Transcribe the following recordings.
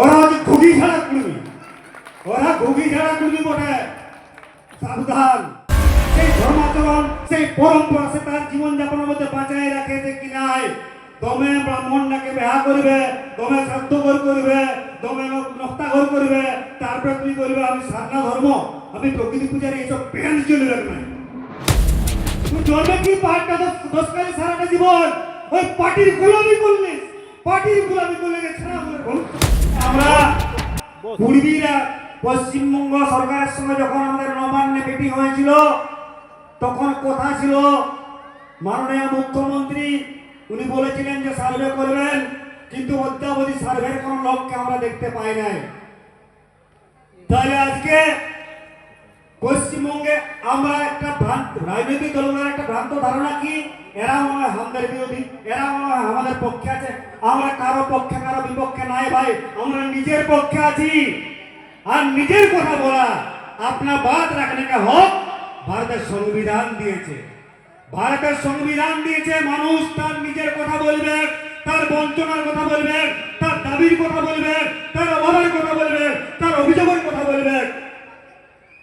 ওরা হচ্ছে ঘুগি ছাড়া কুড়মি ওরা ঘুগি ছাড়া কুড়মি বটে। সাবধান। সেই ধর্মাচরণ, সেই পরম্পরা সে তার জীবনযাপনের মধ্যে বাঁচাই রাখে যে কি নাই। দমে ব্রাহ্মণটাকে বিবাহ করবে, দমে শ্রাদ্ধ ঘর করবে, দমে নক্তা ঘর করবে। তারপরে তুমি করবে আমি সারনা ধর্ম, আমি প্রকৃতি পূজার এইসব প্যান্ট চলে রাখবে তুই জন্মে কি পাহাড়টা দোষকারী সারাটা জীবন? ওই পার্টির গোলামি করলে পার্টির গোলামি করলে ছাড়া বল। আমরা পূর্বীরা পশ্চিমবঙ্গ সরকারের সঙ্গে যখন আমাদের নবান্নে মিটিং হয়েছিল, তখন কথা ছিল, মাননীয় মুখ্যমন্ত্রী, উনি বলেছিলেন যে সার্ভে করবেন, কিন্তু অদ্যাবধি সার্ভের কোনো লক্ষ্যে আমরা দেখতে পাই নাই। তাহলে আজকে পশ্চিমবঙ্গে আমরা একটা ভ্রান্ত, রাজনৈতিক দলগুলোর একটা ভ্রান্ত ধারণা কি? এরা মনে হয় আমাদের বিরোধী, এরা মনে হয় আমাদের পক্ষে আছে। আমরা কারও পক্ষে, কারও বিপক্ষে নাই ভাই, আমরা নিজের পক্ষে আছি। আর নিজের কথা বলা আপনার বাদ রাখলে হোক? ভারতের সংবিধান দিয়েছে। ভারতের সংবিধান দিয়েছে, মানুষ তার নিজের কথা বলবে, তার বঞ্চনার কথা বলবে, তার দাবির কথা বলবে, তার অভাবের কথা বলবে, তার অভিযোগের কথা বলবে।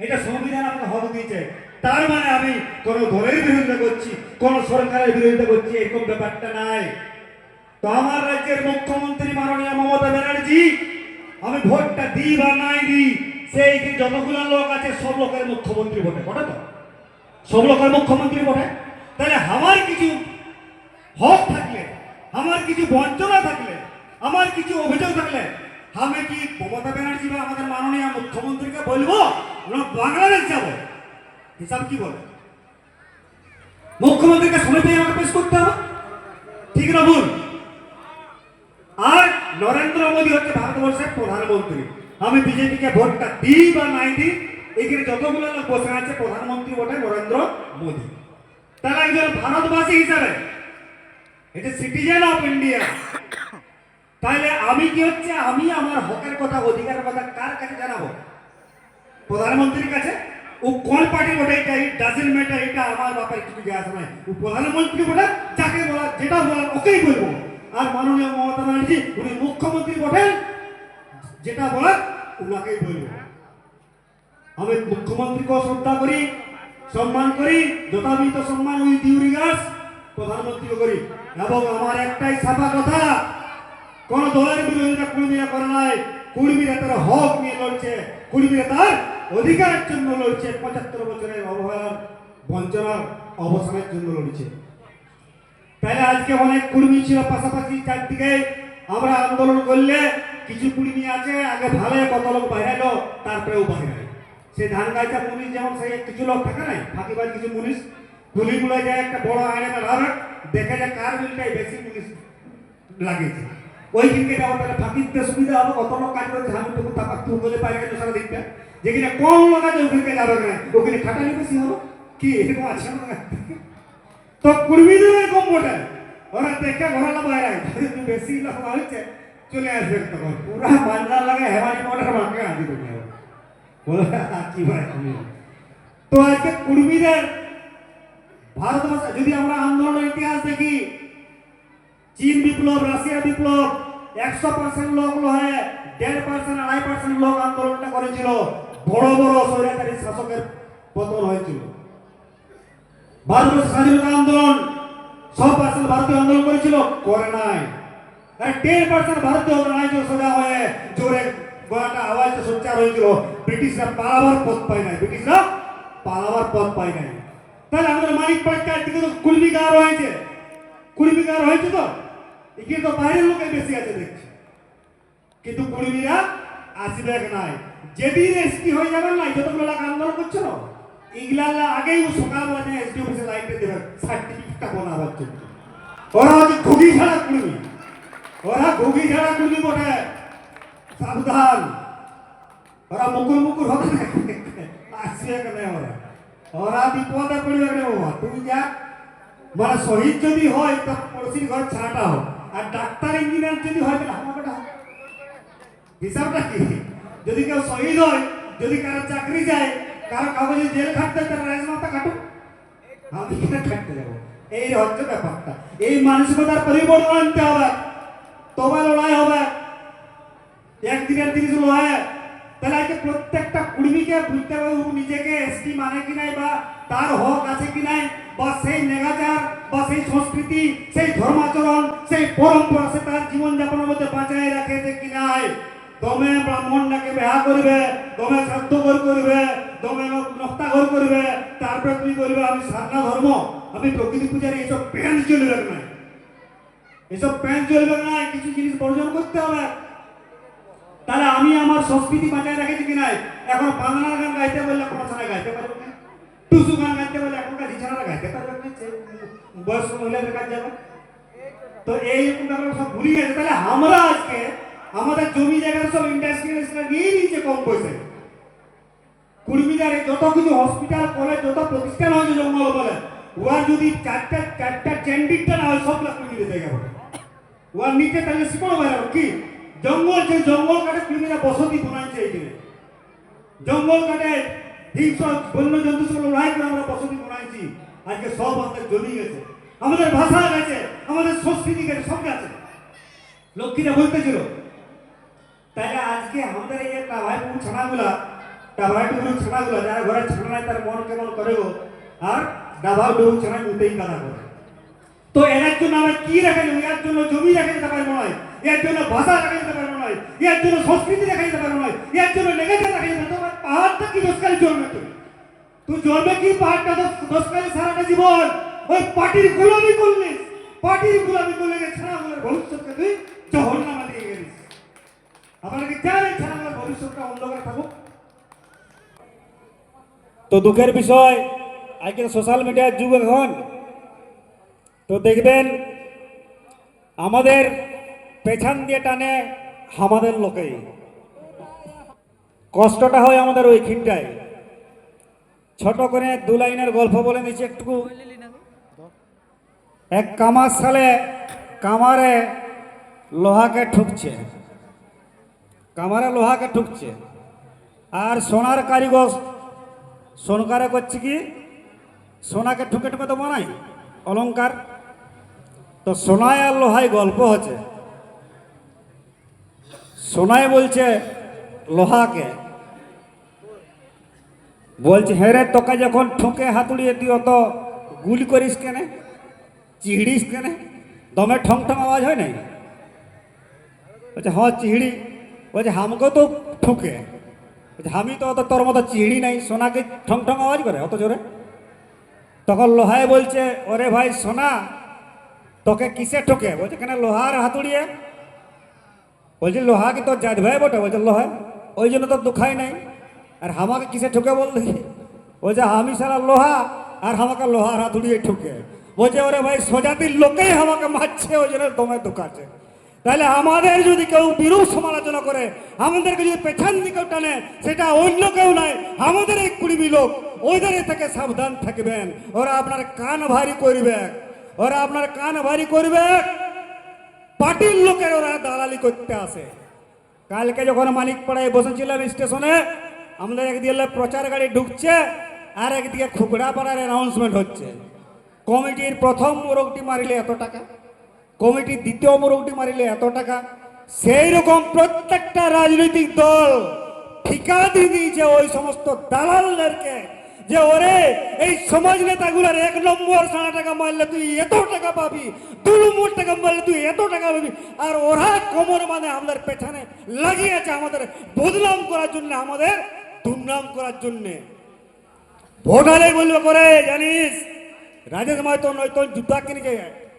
এটা সংবিধান আমাকে হক দিয়েছে। তার মানে আমি কোন দলের বিরুদ্ধে করছি, কোন সরকারের বিরুদ্ধে করছি, এরকম ব্যাপারটা নাই। তো আমার রাজ্যের মুখ্যমন্ত্রী মাননীয় মমতা ব্যানার্জি, আমি ভোটটা দিই বা নাই দিই, সেই যে যতগুলো লোক আছে, সব লোকের মুখ্যমন্ত্রী বটে বটে তো? সব লোকের মুখ্যমন্ত্রী বটে তাহলে আমার কিছু হক থাকলে, আমার কিছু বঞ্চনা থাকলে, আমার কিছু অভিযোগ থাকলে, আমি কি মমতা ব্যানার্জি বা আমাদের মাননীয় মুখ্যমন্ত্রীকে বলব? না বাংলাদেশ যাব। হিসাব কি বলে? মুখ্যমন্ত্রীকে পেয়ে আমাকে পেশ করতে হবে। ঠিক না ভুল? আর নরেন্দ্র মোদী হচ্ছে ভারতবর্ষের প্রধানমন্ত্রী। আমি বিজেপিকে ভোটটা দিই বা নাই দিই এখানে যতগুলো লোক বসে আছে প্রধানমন্ত্রী বটে নরেন্দ্র মোদী। তারা একজন ভারতবাসী হিসাবে এটা সিটিজেন অফ ইন্ডিয়া তাহলে আমি কি হচ্ছে আমি আমার হকের কথা অধিকারের কথা কার কাছে জানাব? প্রধানমন্ত্রীর কাছে, ও কোন পার্টি বটে এটা ডাজেন্ট ম্যাটার এটা আমার ব্যাপারে কিছু যায় নাই। ও প্রধানমন্ত্রী বটে যাকে বলা যেটা বলার, ওকেই বলব। আর মাননীয় মমতা ব্যানার্জি, উনি মুখ্যমন্ত্রী বটেন যেটা বলার ওনাকেই বলব। আমি মুখ্যমন্ত্রীকেও শ্রদ্ধা করি, সম্মান করি, যথাবিহিত সম্মান, উই ডিউরি গাছ প্রধানমন্ত্রীকে করি। এবং আমার একটাই সাফা কথা, কোন দলের বিরোধিতা কুড়মিরা করে নাই। কুড়মিরা তার হক নিয়ে লড়ছে। কুড়মিরা তার অধিকারের জন্য লড়ছে, পঁচাত্তর বছরের অবহেলার বঞ্চনার অবসানের জন্য লড়ছে। তাহলে আজকে অনেক কুর্মী ছিল, পাশাপাশি চারদিকে আমরা আন্দোলন করলে কিছু কুর্মী আছে, আগে ভালো কত লোক বাইরে তারপরেও বাইরে সে ধান গাছা মুনিশ যেমন সেই কিছু লোক থাকে না ফাঁকিবাজ কিছু মুনিশ গুলিগুলো যায় একটা বড় আয়না ধরে দেখে যে কার বিলটাই বেশি মুনিশ লাগিয়েছে। ওই দিনকে তাহলে ফাঁকিতে সুবিধা হবে কত লোক কাজ করছে, আমি তবু তাপাক তুই বলে পাই সারা দিনটা যেখানে কম লোক আছে ওখানে যাবে না। ওখানে খাটালি বেশি হবে। কি এরকম আছে না তো কুর্মীদের এরকম বটে ওরা দেখে ঘোরালা বাইরে বেশি লোক হচ্ছে। চলে আসবে তখন। পুরা বান্না লাগে হেমালি মোটর মাকে আদি কি ভাই তো আজকে কুর্মীদের ভারতবর্ষ, যদি আমরা আন্দোলনের ইতিহাস দেখি, চীন বিপ্লব, রাশিয়া বিপ্লব, একশো পার্সেন্ট লোক হয়ে দেড় পার্সেন্ট আড়াই পার্সেন্ট লোক আন্দোলনটা করেছিল। বড় বড় স্বৈরাচারী শাসকের পতন হয়েছিল। ভারতবর্ষ স্বাধীনতা আন্দোলন সব পার্সেন্ট ভারতীয় আন্দোলন করেছিল? করে নাই। টেন পার্সেন্ট ভারতীয় রাজ্য সোজা হয়ে জোরে গলাটা আওয়াজটা সোচ্চার হয়েছিল। ব্রিটিশরা পালাবার পথ পায় নাই। ব্রিটিশরা পালাবার পথ পায় নাই। তাহলে আমাদের মানিক পাট্টার দিকে তো কুলবিকার হয়েছে। কুলবিকার হয়েছে তো? এখানে তো বাইরের লোকের বেশি আছে দেখছি। কিন্তু কুড়মিরা আসবে নাই। যেদিন এসপি হয়ে যাবেন না যতগুলো লাখ আন্দোলন করছে না এগুলা আগেই নিয়ে এসপি অফিসে লাইটে দেবে সার্টিফিকেটটা বানাবার জন্য ওরা হচ্ছে ঘুগি ছাড়া কুড়মি ওরা ঘুগি ছাড়া কুড়মি বটে সাবধান ওরা মুকুর মুকুর হবে না আসবে কেন ওরা ওরা বিপদে পড়বে কেন বাবা তুমি যা মানে শহীদ যদি হয় তো পড়শির ঘর ছাড়াটা হোক আর ডাক্তার ইঞ্জিনিয়ার যদি হয় তাহলে হিসাবটা কি যদি কেউ শহীদ হয়, যদি কারও চাকরি যায়, কারও কাগজে জেল খাটতে, তার রাজমাতা কাটুক। আমি কেন খাটতে যাব? এই হচ্ছে ব্যাপারটা। এই মানসিকতার পরিবর্তন আনতে হবে। তবে লড়াই হবে। একদিনের হলো হ্যাঁ। তাহলে আজকে প্রত্যেকটা কুর্মীকে বুঝতে হবে নিজেকে এসটি মানে কি নাই বা তার হক আছে কি নাই, বা সেই নেগাচার, বা সেই সংস্কৃতি, সেই ধর্মাচরণ, সেই পরম্পরা সে তার জীবনযাপনের মধ্যে বাঁচায় রাখেছে কি নাই। দমে ব্রাহ্মণটাকে বিহা করবে, দমে শ্রাদ্ধ ঘর করবে, দমে নক্তা ঘর করবে তারপরে তুমি করবে। আমি সারনা ধর্ম, আমি প্রকৃতি পূজারি এইসব প্যান চলবে না। এসব প্যান চলবে না, কিছু জিনিস বর্জন করতে হবে। তাহলে আমি আমার সংস্কৃতি বাঁচায় রেখেছি কি নাই? এখন বাংলা গান গাইতে বললে সময় গাইতে পারবে না। টুসু গান গাইতে বললে এখনকার ঝিঝানারা গাইতে পারবে না। বয়স্ক মহিলাদের কাজ যাবে। তো এই রকম ব্যাপার সব ভুলে গেছে। তাহলে আমরা আজকে আমাদের জমি জায়গার সব ইন্ডাস্ট্রিয়াল নিয়ে নিয়েছে কম পয়সায় কুড়মিদারে যত কিছু হসপিটাল কলেজ যত প্রতিষ্ঠান হয়েছে জঙ্গল বলে ওরা যদি চারটা চারটা চ্যান্ডিকটা না হয়, সব লাখ কুড়মিতে জায়গা হবে। ওর নিচে তাহলে শিকড় বাইরে কি? জঙ্গল যে জঙ্গল কাটে কুড়মিরা বসতি বানাইছে এইখানে জঙ্গল কাটে হিংস বন্য জন্তু সব লড়াই করে আমরা বসতি বানাইছি। আজকে সব আমাদের জমি গেছে। আমাদের ভাষা গেছে, আমাদের সংস্কৃতি গেছে সব গেছে লক্ষ্মীরা বলতেছিল তাহলে আজকে আমাদের এই যে টাভাইপুর ছানাগুলা টাভাইপুর ছানাগুলা যারা ঘরে ছানা নাই তার মন কেমন করে গো? আর ডাভা ডুবু ছানা উঠেই কাদা করে। তো এর জন্য আমরা কি রেখে এর জন্য জমি রেখে দিতে পারব নয়। এর জন্য ভাষা রেখে দিতে পারব নয়। এর জন্য সংস্কৃতি রেখে দিতে পারব নয়। এর জন্য নেগেটিভ রেখে পারব পাহাড়টা কি দোষকারী জন্মে তুই তুই জন্মে কি পাহাড়টা দোষ- দোষকারী সারাটা জীবন? ওই পার্টির গোলামি করলিস পার্টির গোলামি করলে ছানাগুলোর ভবিষ্যৎকে তুই জহর নামা দিয়ে তো দুঃখের বিষয় আজকে সোশ্যাল মিডিয়ার যুগ এখন। তো দেখবেন, আমাদের পেছান দিয়ে টানে আমাদের লোকেই। কষ্টটা হয় আমাদের ওইখানটায় ছোট করে দু লাইনের গল্প বলে দিচ্ছি একটু এক কামার সালে কামারে লোহাকে ঠুকছে। কামারে লোহাকে ঠুকছে। আর সোনার কারিগর সোনকারে করছে কি? সোনাকে ঠুকে ঠুকে তো বানাই অলংকার। তো সোনায় আর লোহায় গল্প হচ্ছে। সোনায় বলছে লোহাকে। বলছে হেরে তোকে যখন ঠুকে হাতুড়িয়ে দিও তো গুলি করিস কেনে? চিহড়িস কেনে? দমে ঠং ঠং আওয়াজ হয় নাই? বলছে হ্যাঁ চিহড়ি। বলছে হামকে তো ঠুকে বলছে, আমি তো অত তোর মতো চিহড়ি নাই সোনাকে ঠং ঠং আওয়াজ করে অত জোরে? তখন লোহায় বলছে ওরে ভাই সোনা তোকে কিসে ঠোকে? বলছে কেন লোহার হাতুড়িয়ে বলছে লোহা কি তোর জাত ভাই বটে। বলছে লোহা ওই জন্য তোর দুখাই নাই। আর আমাকে কিসে ঠুকে বল দেখি বলছে আমি সারা লোহা আর আমাকে লোহার হাতুড়িয়ে ঠুকে। বলছে ওরে ভাই সোজাতির লোকেই আমাকে মারছে ওই জন্য তোমায় দুখাচ্ছে তাহলে আমাদের যদি কেউ বিরূপ সমালোচনা করে, আমাদেরকে যদি পেছন দিকেও টানে, সেটা অন্য কেউ নয়, আমাদের এই কুড়িমি লোক ওদের থেকে সাবধান থাকবেন। ওরা আপনার কান ভারী করবে। ওরা আপনার কান ভারী করবে। পার্টির লোকের ওরা দালালি করতে আসে। কালকে যখন মানিক পাড়ায় বসেছিলাম স্টেশনে, আমাদের একদিকে প্রচার গাড়ি ঢুকছে, আর একদিকে খুকড়া পাড়ার অ্যানাউন্সমেন্ট হচ্ছে। কমিটির প্রথম মোরগটি মারিলে এত টাকা? কমিটির দ্বিতীয় মোরগটি মারিলে এত টাকা? সেই রকম প্রত্যেকটা রাজনৈতিক দল ঠিকা দিয়ে দিয়েছে ওই সমস্ত দালালদেরকে যে ওরে, এই সমাজ নেতাগুলোর এক নম্বর সাড়ে টাকা মারলে তুই এত টাকা পাবি, দু নম্বর টাকা মারলে তুই এত টাকা পাবি, আর ওরা কোমর মানে আমাদের পেছনে লাগিয়েছে আমাদের বদনাম করার জন্য, আমাদের দুর্নাম করার জন্যে। ভোটারে বলবে করে জানিস, রাজেশ মাইতো নয়তো জুতা কিনেছে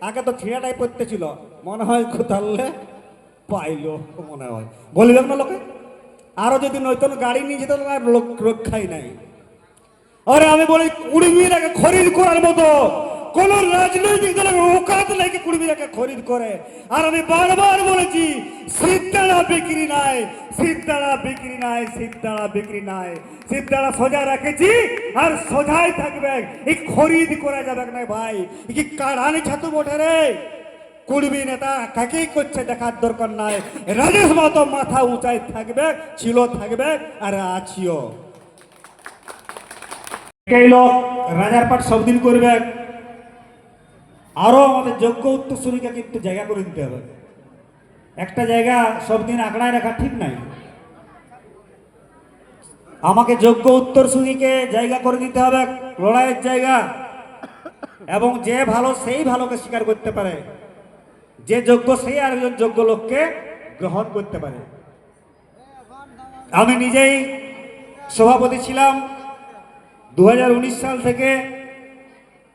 আগে তো ছিঁড়াটাই পড়তে ছিল। মনে হয় কোথালে পাইলো, মনে হয়। বলিলাম না লোকে? আরও যদি নতুন গাড়ি নিয়ে যেত লোক রক্ষাই নাই। আরে আমি বলি কুড়মিরাকে খরিদ করার মতো কোন রাজনৈতিক দলের ওকাত নাকি কুড়মিরাকে খরিদ করে? আর আমি বারবার বলেছি, সিদ্ধারা বিক্রি নাই, সিদ্ধারা বিক্রি নাই, সিদ্ধারা বিক্রি নাই। সিদ্ধারা সোজা রেখেছি আর সোজাই থাকবে। এই খরিদ করা যাবে না ভাই। কি কাড়ানি ছাতু বটে রে? কুড়বি নেতা কাকেই করছে দেখার দরকার নাই। রাজেশ মতো মাথা উঁচাই থাকবে, ছিল থাকবে আর আছিও। লোক রাজার পাঠ সব দিন করবে। আরও আমাদের যোগ্য উত্তরসূরিকে কিন্তু জায়গা করে দিতে হবে। একটা জায়গা সব দিন আঁকড়ায় রাখা ঠিক নাই। আমাকে যোগ্য উত্তরসূরিকে জায়গা করে দিতে হবে লড়াইয়ের জায়গা। এবং যে ভালো সেই ভালোকে স্বীকার করতে পারে। যে যোগ্য সেই আরেকজন যোগ্য লোককে গ্রহণ করতে পারে। আমি নিজেই সভাপতি ছিলাম। দু হাজার উনিশ সাল থেকে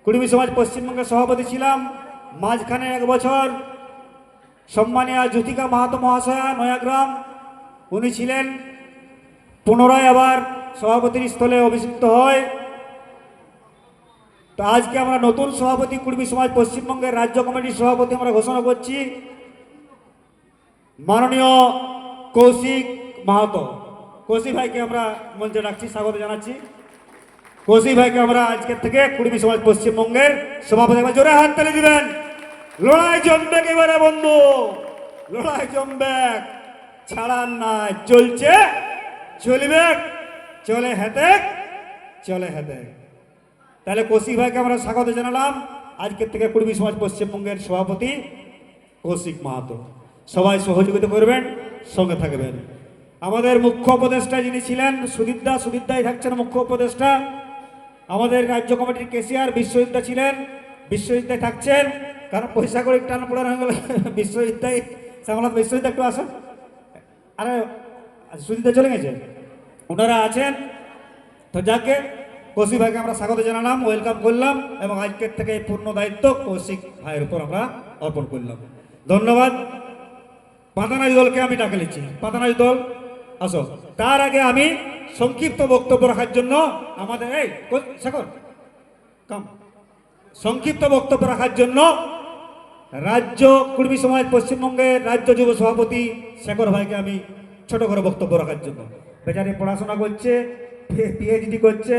কুড়মি সমাজ পশ্চিমবঙ্গের সভাপতি ছিলাম। মাঝখানে এক বছর সম্মানীয় জ্যোতিকা মাহাতো মহাশয়া, নয়াগ্রাম, উনি ছিলেন পুনরায় আবার সভাপতির স্থলে অভিষিক্ত হয়। তো আজকে আমরা নতুন সভাপতি কুর্মী সমাজ পশ্চিমবঙ্গের রাজ্য কমিটির সভাপতি আমরা ঘোষণা করছি। মাননীয় কৌশিক মাহাতো। কৌশিক ভাইকে আমরা মঞ্চে ডাকছি, স্বাগত জানাচ্ছি। কৌশিক ভাইকে আমরা আজকের থেকে কুর্মী সমাজ পশ্চিমবঙ্গের সভাপতি জোরে হাত তালি দিবেন। লড়াই জমবে এবারে বন্ধু? লড়াই জমবে। ছাড়ার নাই, চলছে। চলবে, চলে হেতে চলে হেতে তাহলে কৌশিক ভাইকে আমরা স্বাগত জানালাম আজকের থেকে কুর্মী সমাজ পশ্চিমবঙ্গের সভাপতি কৌশিক মাহাতো। সবাই সহযোগিতা করবেন, সঙ্গে থাকবেন। আমাদের মুখ্য উপদেষ্টা যিনি ছিলেন সুদীপদা সুদীপদাই থাকছেন মুখ্য উপদেষ্টা। আমাদের রাজ্য কমিটির কেসিআর বিশ্বজিৎদা ছিলেন, বিশ্বজিৎদাই থাকছেন। কারণ পয়সা করে টান পড়ানো হয়ে গেল বিশ্বজিৎদাই শ্যামলাথ বিশ্বজিৎ একটু আসেন। আরে সুদীপদা চলে গেছে? ওনারা আছেন। তো যাকে, কৌশিক ভাইকে আমরা স্বাগত জানালাম, ওয়েলকাম করলাম, এবং আজকের থেকে এই পূর্ণ দায়িত্ব কৌশিক ভাইয়ের উপর আমরা অর্পণ করলাম। ধন্যবাদ। পাতানাজ দলকে আমি ডাকে নিচ্ছি। পাতানাজ দল আসো। তার আগে আমি সংক্ষিপ্ত বক্তব্য রাখার জন্য আমাদের এই শেখর কম। সংক্ষিপ্ত বক্তব্য রাখার জন্য রাজ্য কুর্মী সমাজ পশ্চিমবঙ্গের রাজ্য যুব সভাপতি শেখর ভাইকে আমি ছোট করে বক্তব্য রাখার জন্য। বেচারি পড়াশোনা করছে পিএইচডি করছে